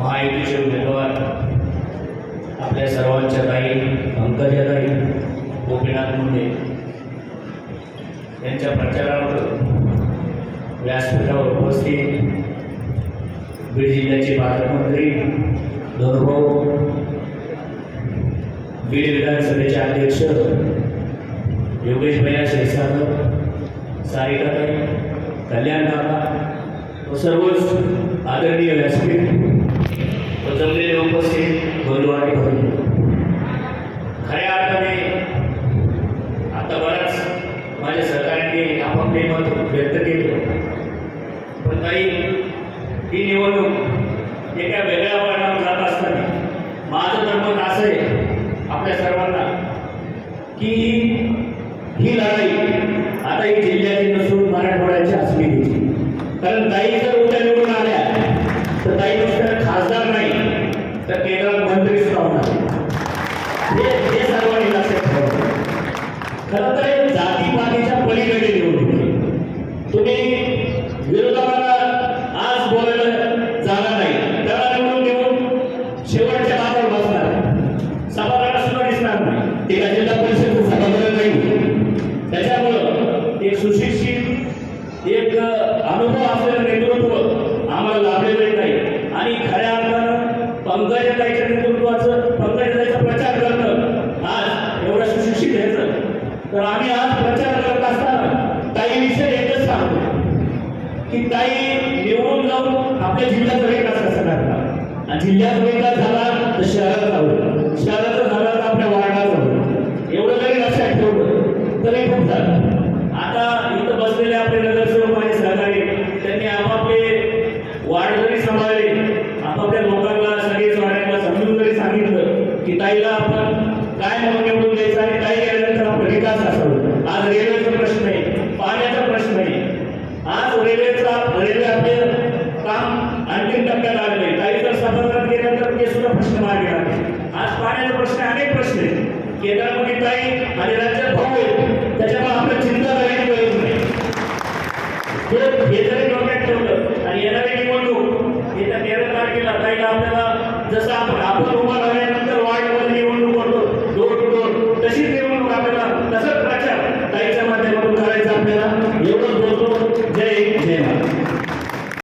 महायुतीचे उमेदवार आपल्या सर्वांच्या ताई पंकजाताई गोपीनाथ मुंडे यांच्या प्रचारार्थ व्यासपीठावर उपस्थित बीड जिल्ह्याचे पालकमंत्री धनुभाऊ, बीड विधानसभेचे अध्यक्ष योगेश भैया क्षीरसागर सारिकाताई, कल्याण काका व आदरणीय व्यासपीठ आपले मत व्यक्त केले. पण काही ही निवडणूक एका वेगळ्या वळणावर जात असताना माझं तर मत असं आहे आपल्या सर्वांना की ही लढाई आता ही जिल्ह्याची नसून मराठवाड्याची अस्मितेची कारण ताई जर उद्या निवडून आल्या तर ताई नुसत्या खासदार नाही तर केंद्रात मंत्री सुद्धा होणार हे सर्वांनी लक्षात ठेवावं. खरं तर हे जातीपातीच्या पलीकडे निवडणूक आहे. तुम्ही विरोधकाला आज बोलायला जाणार नाही त्याला निवडून देऊन शेवटच्या बाजार बसणार सभागृहात सुद्धा दिसणार नाही. ते काय जिल्हा परिषद सभागृह नाही? त्याच्यामुळं एक सुशिक्षित एक अनुभव असलेलं नेतृत्व आम्हाला लाभलेलं नाही. आणि खऱ्या अर्थानं पंकजाताईच्या नेतृत्वाचं पंकजाताईचा प्रचार करणं आज एवढं सुशिक्षित घ्यायचं तर आम्ही आज प्रचार करत असताना काही विषय एकच सांगतो. की ताई निवडून जाऊन आपल्या जीवनाचा विकास कसा करणार आणि जिल्ह्यात विकास झाला तर शहरात होईल शहराचा झाला तर आपल्या वार्डाचा होईल एवढं जरी लक्षात ठेवलं. तरी खूप झालं. आता इथं बसलेले आपले नगरसेवक आणि सहकारी त्यांनी आपापले वार्ड जरी सांभाळले आपापल्या लोकांना सगळेच वाड्यांना समजून जरी सांगितलं की ताईला आपण काय म्हणून निवडून द्यायचं आणि ताई गेल्यानंतर आपण विकास असावं आज रेल्वेचा प्रश्न आहे पाण्याचा प्रश्न आहे. आज रेल्वेचा रेल्वे आपले काम अंतिम टप्प्यात आलेले आहे काही जर सभागृहात गेल्यानंतर ते सुद्धा आज पाण्याचा प्रश्न अनेक प्रश्न आहेत. केंद्रामध्ये काही आणि राज्यात भाऊ